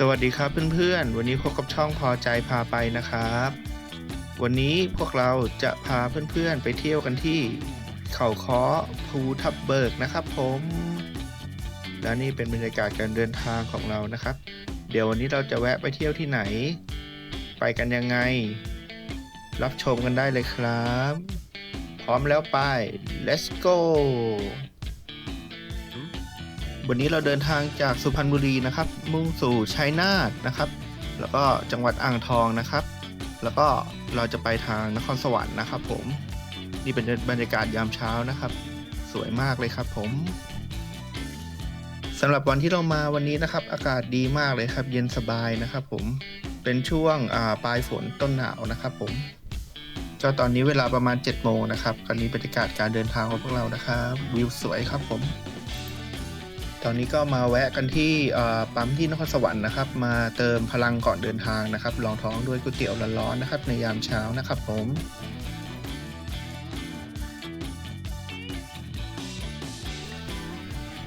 สวัสดีครับเพื่อนๆ วันนี้พบกับช่องพอใจพาไปนะครับ วันนี้พวกเราจะพาเพื่อนๆไปเที่ยวกันที่เขาค้อภูทับเบิกนะครับผม และนี่เป็นบรรยากาศการเดินทางของเรานะครับ เดี๋ยววันนี้เราจะแวะไปเที่ยวที่ไหน ไปกันยังไง รับชมกันได้เลยครับ พร้อมแล้วไป let's go วันนี้เราเดินทางจากสุพรรณบุรีนะครับ มุ่งสู่ชัยนาทนะครับ แล้วก็จังหวัดอ่างทองนะครับ แล้วก็เราจะไปทางนครสวรรค์นะครับ ผมนี่เป็นบรรยากาศยามเช้านะครับ สวยมากเลยครับ ผมสำหรับวันที่เรามาวันนี้นะครับ อากาศดีมากเลยครับ เย็นสบายนะครับ ผมเป็นช่วงปลายฝนต้นหนาวนะครับ ผมก็ตอนนี้เวลาประมาณ7จ็ดโมงนะครับตอนนี้บรรยากาศการเดินทางของพวกเรานะครับ วิวสวยครับผม ตอนนี้ก็มาแวะกันที่ปั๊มที่นครสวรรค์นะครับ มาเติมพลังก่อนเดินทางนะครับรองท้องด้วยก๋วยเตี๋ยวร้อนๆนะครับ ในยามเช้านะครับผม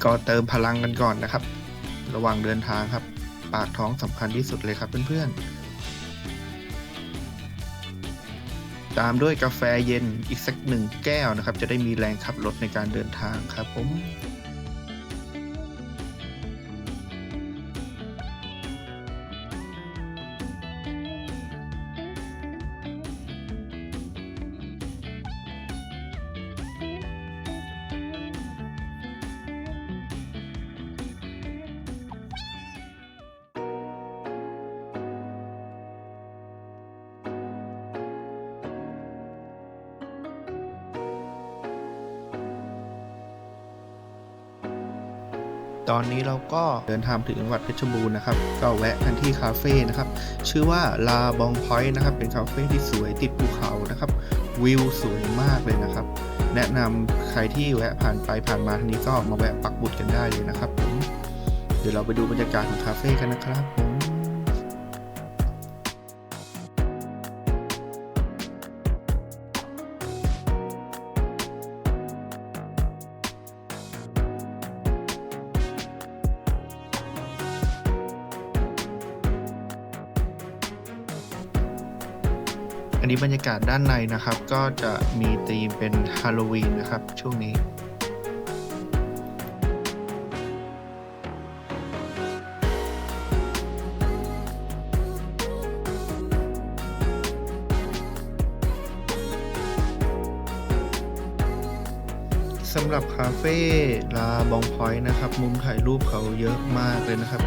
ก็เติมพลังกันก่อนนะครับ ระหว่างเดินทางครับ ปากท้องสำคัญที่สุดเลยครับเพื่อนๆ ตามด้วยกาแฟเย็นอีกสักหนึ่งแก้วนะครับ จะได้มีแรงขับรถในการเดินทางครับผม ตอนนี้เราก็เดินทางถึงจังหวัดเพชรบูรณ์นะครับ ก็แวะกันที่คาเฟ่นะครับ ชื่อว่าลาบองพอยต์นะครับ เป็นคาเฟ่ที่สวยติดภูเขานะครับ วิวสวยมากเลยนะครับ แนะนำใครที่แวะผ่านไปผ่านมาทางนี้ก็มาแวะปักบุตรกันได้เลยนะครับผม เดี๋ยวเราไปดูบรรยากาศของคาเฟ่กันนะครับผม บรรยากาศด้านในนะครับ ก็จะมีธีมเป็นฮาโลวีนนะครับ ช่วงนี้สำหรับคาเฟ่ลาบองพอยต์นะครับ มุมถ่ายรูปเขาเยอะมากเลยนะครับ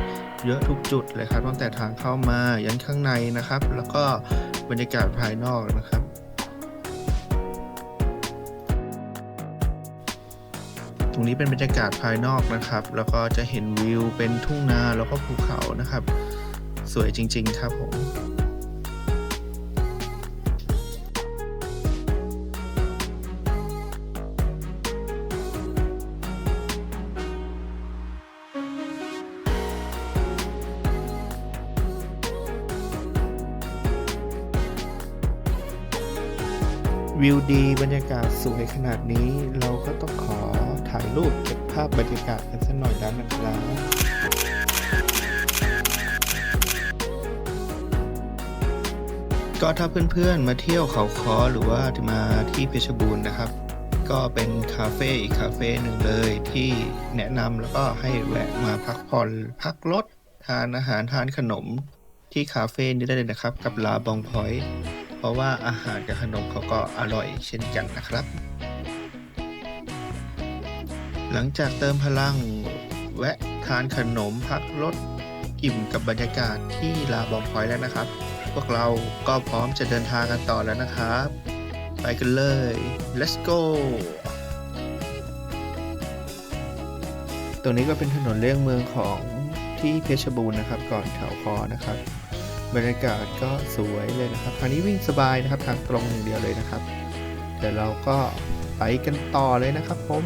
เยอะทุกจุดเลยครับตั้งแต่ทางเข้ามายันข้างในนะครับ แล้วก็ บรรยากาศภายนอกนะครับ ตรงนี้เป็นบรรยากาศภายนอกนะครับ แล้วก็จะเห็นวิวเป็นทุ่งนาแล้วก็ภูเขานะครับ สวยจริง ๆ ครับผม วิวดีบรรยากาศสวยขนาดนี้ เราก็ต้องขอถ่ายรูปเก็บภาพบรรยากาศกันสักหน่อยแล้วนะครับก็ถ้าเพื่อนๆมาเที่ยวเขาคอหรือว่ามาที่เพชรบูรณ์นะครับ ก็เป็นคาเฟ่อีกคาเฟ่หนึ่งเลยที่แนะนำแล้วก็ให้แวะมาพักผ่อนพักรถทานอาหารทานขนมที่คาเฟ่นี้ได้เลยนะครับ กับลาบองพอยต์ ราะว่าอาหารกับขนมเขาก็อร่อยเช่นกันนะครับ หลังจากเติมพลังแวะทานขนมพักรถอิ่มกับบรรยากาศที่ลาบองพอยแล้วนะครับ พวกเราก็พร้อมจะเดินทางกันต่อแล้วนะครับ ไปกันเลย let's go ตรงนี้ก็เป็นถนนเลี่ยงเมืองของที่เพชรบูรณ์นะครับ ก่อนเขาคอนะครับ บรรยากาศก็สวยเลยนะครับทางนี้วิ่งสบายนะครับทางตรงอย่างเดียวเลยนะครับ เดี๋ยวเราก็ไปกันต่อเลยนะครับผม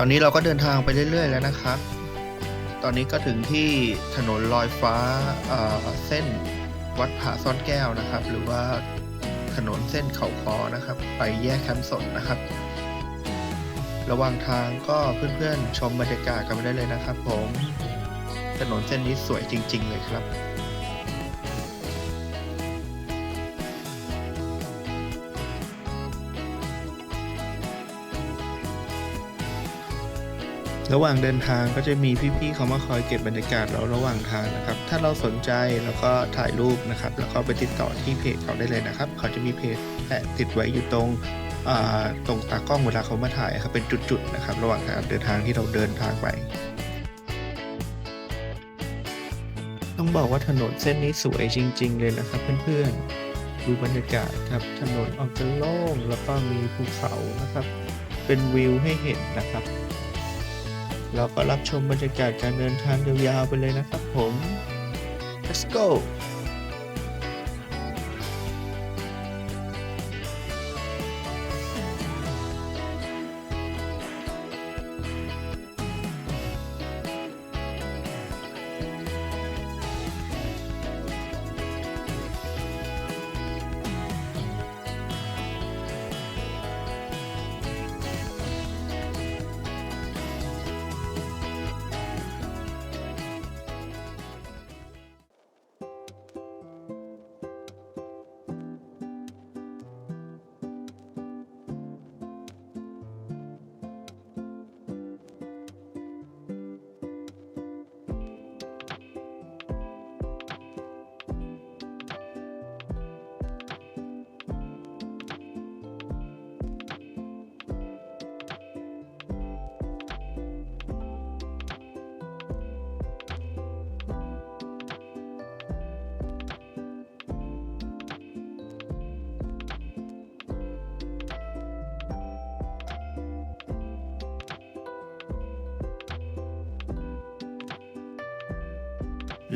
ตอนนี้เราก็เดินทางไปเรื่อย ๆ แล้วนะครับ ตอนนี้ก็ถึงที่ถนนลอยฟ้าเอ่อเส้นวัดผาซ่อนแก้วนะครับ หรือว่าถนนเส้นเขาคอนะครับ ไปแยกแคมป์สนนะครับ ระหว่างทางก็เพื่อนๆชมบรรยากาศกันไปได้เลยนะครับ ผม ถนนเส้นนี้สวยจริง ๆ เลยครับ ระหว่างเดินทางก็จะมีพี่ๆเขามาคอยเก็บบรรยากาศเราระหว่างทางนะครับ ถ้าเราสนใจแล้วก็ถ่ายรูปนะครับ แล้วก็ไปติดต่อที่เพจเขาได้เลยนะครับ เขาจะมีเพจแปะติดไว้อยู่ตรงตรงตากล้องเวลาเขามาถ่ายครับเป็นจุดๆนะครับ ระหว่างการเดินทางที่เราเดินทางไป ต้องบอกว่าถนนเส้นนี้สวยจริง ๆ เลยนะครับเพื่อนๆดูบรรยากาศครับถนนออกจะโล่งแล้วก็มีภูเขานะครับ เป็นวิวให้เห็นนะครับ เราก็รับชมบรรยากาศการเดินทางยาวๆไปเลยนะครับผม let's go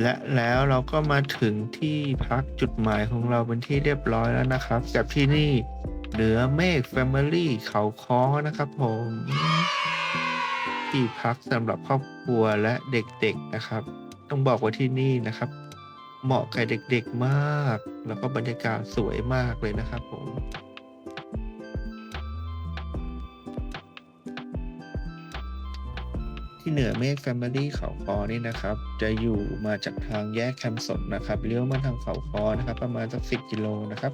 และแล้วเราก็มาถึงที่พักจุดหมายของเราเป็นที่เรียบร้อยแล้วนะครับ กับที่นี่เหนือเมฆแฟมิลี่เขาค้อนะครับผม ที่พักสำหรับครอบครัวและเด็กๆนะครับ ต้องบอกว่าที่นี่นะครับ เหมาะกับเด็กๆมาก แล้วก็บรรยากาศสวยมากเลยนะครับผม ที่เหนือเมฆแฟมิลี่เขาคอนี่นะครับ จะอยู่มาจากทางแยกแคมป์สนนะครับเลี้ยวมาทางเขาคอนะครับ ประมาณสักสิกิโลนะครับ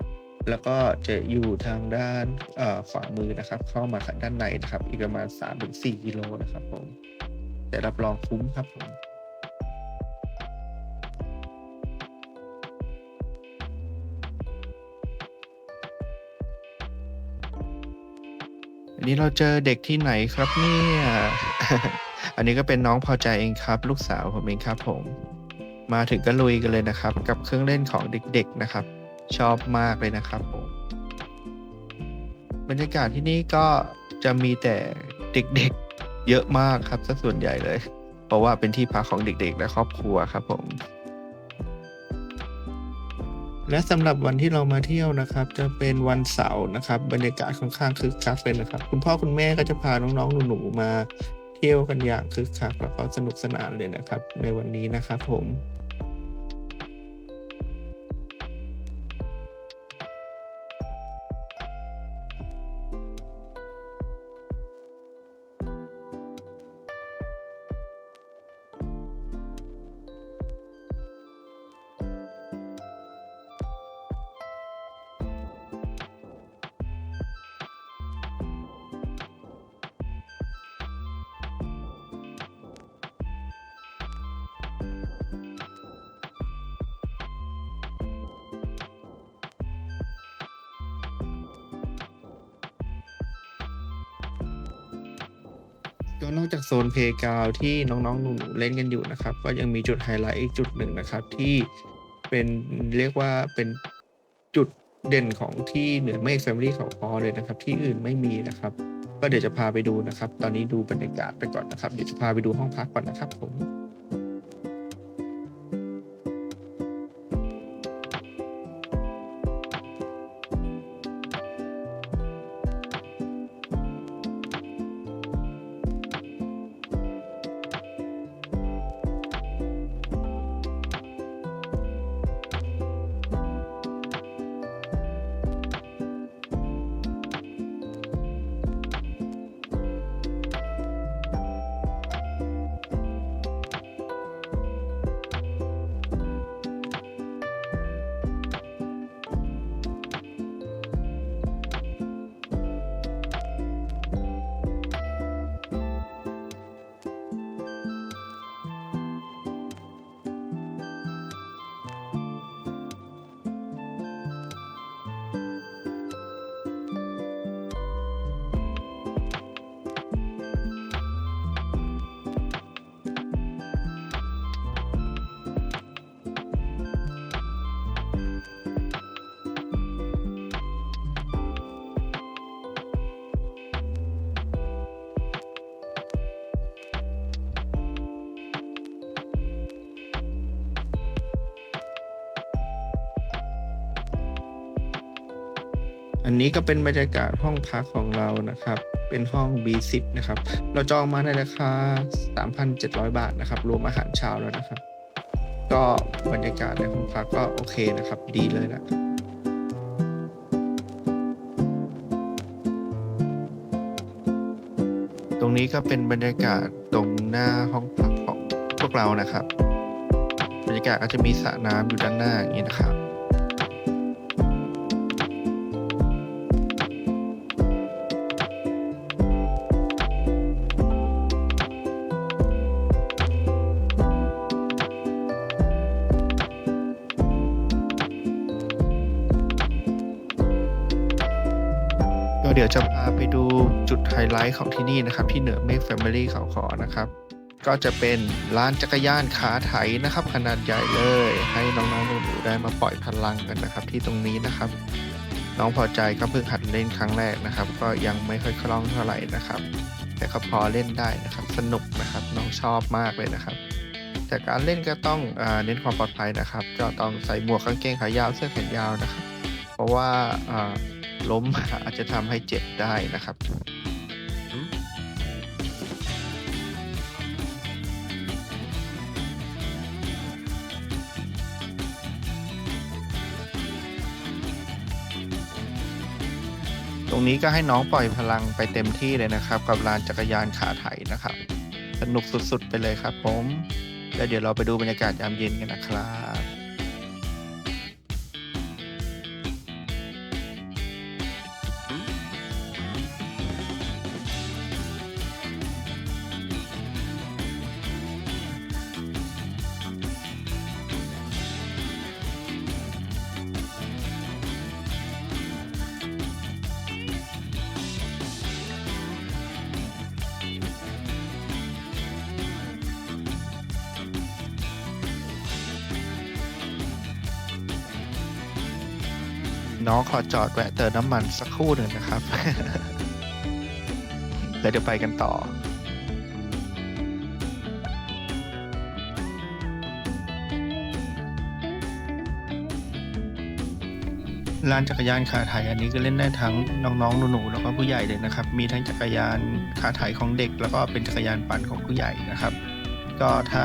แล้วก็จะอยู่ทางด้านเอ่อขวามือนะครับ เข้ามาด้านในนะครับ อีกประมาณ 3-4กิโลนะครับผมแต่รับรองคุ้มครับผมอันนี้เราเจอเด็กที่ไหนครับเนี่ย อันนี้ก็เป็นน้องพอใจเองครับ ลูกสาวผมเองครับผม มาถึงก็ลุยกันเลยนะครับ กับเครื่องเล่นของเด็กๆนะครับ ชอบมากเลยนะครับผมบรรยากาศที่นี่ก็จะมีแต่เด็กๆเยอะมากครับซะส่วนใหญ่เลย เพราะว่าเป็นที่พักของเด็กๆ และครอบครัวครับผม และสำหรับวันที่เรามาเที่ยวนะครับ จะเป็นวันเสาร์นะครับ บรรยากาศค่อนข้างคึกคักเลยนะครับ คุณพ่อคุณแม่ก็จะพาน้องๆหนูๆมา เที่ยวกันอย่างคึกคักแล้วก็สนุกสนานเลยนะครับ ในวันนี้นะครับผม ก็นอกจากโซนเพลกาวที่น้องๆหนูๆเล่นกันอยู่นะครับ ก็ยังมีจุดไฮไลท์อีกจุดหนึ่งนะครับ ที่เป็นเรียกว่าเป็นจุดเด่นของที่เหนือเมฆแฟมิลี่เขาคอเลยนะครับ ที่อื่นไม่มีนะครับ ก็เดี๋ยวจะพาไปดูนะครับ ตอนนี้ดูบรรยากาศไปก่อนนะครับ เดี๋ยวจะพาไปดูห้องพักก่อนนะครับผม อันนี้ก็เป็นบรรยากาศห้องพักของเรานะครับ เป็นห้อง B10 นะครับ เราจองมาในราคา 3,700 บาทนะครับ รวมอาหารเช้าแล้วนะครับ ก็บรรยากาศในห้องพักก็โอเคนะครับ ดีเลยนะครับตรงนี้ก็เป็นบรรยากาศตรงหน้าห้องพักของพวกเรานะครับ บรรยากาศก็จะมีสระน้ำอยู่ด้านหน้าอย่างนี้นะครับ ไฮไลท์ของที่นี่นะครับ ที่เหนือเมฆแฟมิลี่เขาขอนะครับ ก็จะเป็นลานจักรยานขาไถนะครับ ขนาดใหญ่เลย ให้น้องๆหนูๆได้มาปล่อยพลังกันนะครับ ที่ตรงนี้นะครับ น้องพอใจก็เพิ่งหัดเล่นครั้งแรกนะครับ ก็ยังไม่ค่อยคล่องเท่าไหร่นะครับ แต่ก็พอเล่นได้นะครับ สนุกนะครับน้องชอบมากเลยนะครับแต่การเล่นก็ต้องอเน้นความปลอดภัยนะครับ ก็ต้องใส่หมวกกางเกงขายาวเสื้อแขนยาวนะครับ เพราะว่าอ่าล้มอาจจะทำให้เจ็บได้นะครับ รงนี้ก็ให้น้องปล่อยพลังไปเต็มที่เลยนะครับ กับลานจักรยานขาไถนะครับ สนุกสุดๆ ไปเลยครับผม แล้วเดี๋ยวเราไปดูบรรยากาศยามเย็นกันนะครับ น้องขอจอดแวะเติมน้ำมันสักครู่หนึ่งนะครับ แล้วเดี๋ยวไปกันต่อลานจักรยานขาไถอันนี้ก็เล่นได้ทั้งน้องๆหนูๆแล้วก็ผู้ใหญ่เลยนะครับ มีทั้งจักรยานขาไถของเด็ก แล้วก็เป็นจักรยานปั่นของผู้ใหญ่นะครับ ก็ถ้า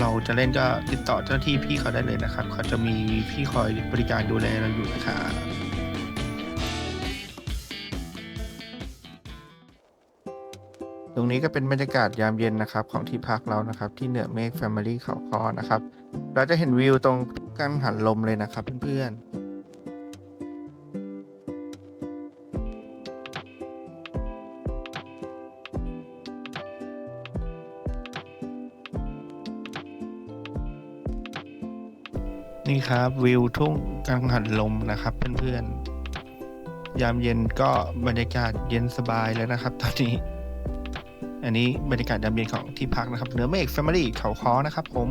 เราจะเล่นก็ติดต่อเจ้าที่พี่เขาได้เลยนะครับ เขาจะมีพี่คอยบริการดูแลเราอยู่นะครับตรงนี้ก็เป็นบรรยากาศยามเย็นนะครับของที่พักเรานะครับ ที่เหนือเมฆแฟมิลี่เขาคอนะครับ เราจะเห็นวิวตรงกังหันลมเลยนะครับเพื่อนๆ นี่ครับวิวทุ่งกังหันลมนะครับ เพื่อนๆ ยามเย็นก็บรรยากาศเย็นสบายแล้วนะครับ ตอนนี้ อันนี้บรรยากาศยามเย็นของที่พักนะครับเหนือเมฆแฟมิลี่เขาคอนะครับผม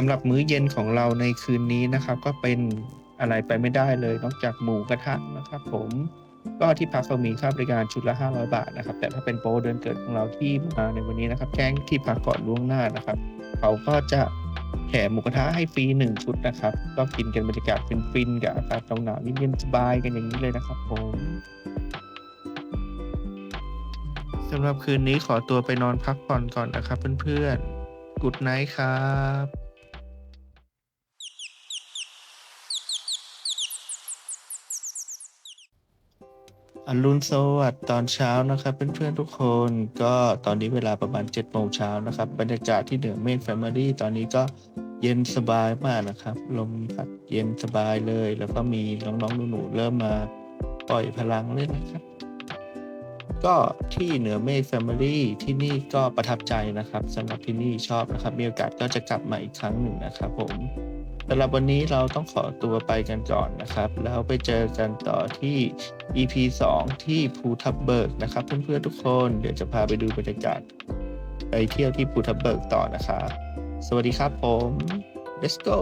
สำหรับมื้อเย็นของเราในคืนนี้นะครับ ก็เป็นอะไรไปไม่ได้เลย นอกจากหมูกระทะนะครับ ผมก็ที่พักเรามีค่าบริการชุดละ 500 บาทนะครับ แต่ถ้าเป็นโปรเดือนเกิดของเราที่มาในวันนี้นะครับ แจ้งที่พักก่อนล่วงหน้านะครับ เขาก็จะแถมหมูกระทะให้ฟรีหนึ่งชุดนะครับ ก็กินกันบรรยากาศฟินๆกับอากาศหนาวเย็นๆสบายกันอย่างนี้เลยนะครับผมสำหรับคืนนี้ขอตัวไปนอนพักผ่อนก่อนนะครับเพื่อนๆ กุดไนท์ครับ อรุณสวัสดิ์ตอนเช้านะครับเพื่อนๆทุกคนก็ตอนนี้เวลาประมาณ7จ็ดโมงเช้านะครับ บรรยากาศที่เหนือเมฆแฟมิลี่ตอนนี้ก็เย็นสบายมากนะครับ ลมพัดเย็นสบายเลย แล้วก็มีน้องๆหนูๆเริ่มมาปล่อยพลังเล่นนะครับ ก็ที่เหนือเมฆแฟมิลี่ที่นี่ก็ประทับใจนะครับสำหรับที่นี่ชอบนะครับ มีโอกาสก็จะกลับมาอีกครั้งหนึ่งนะครับผม สำหรับวันนี้เราต้องขอตัวไปกันก่อนนะครับ แล้วไปเจอกันต่อที่ EP 2 ที่ภูทับเบิกนะครับ เพื่อนๆทุกคนเดี๋ยวจะพาไปดูบรรยากาศไปเที่ยวที่ภูทับเบิกต่อนะครับ สวัสดีครับผม let's go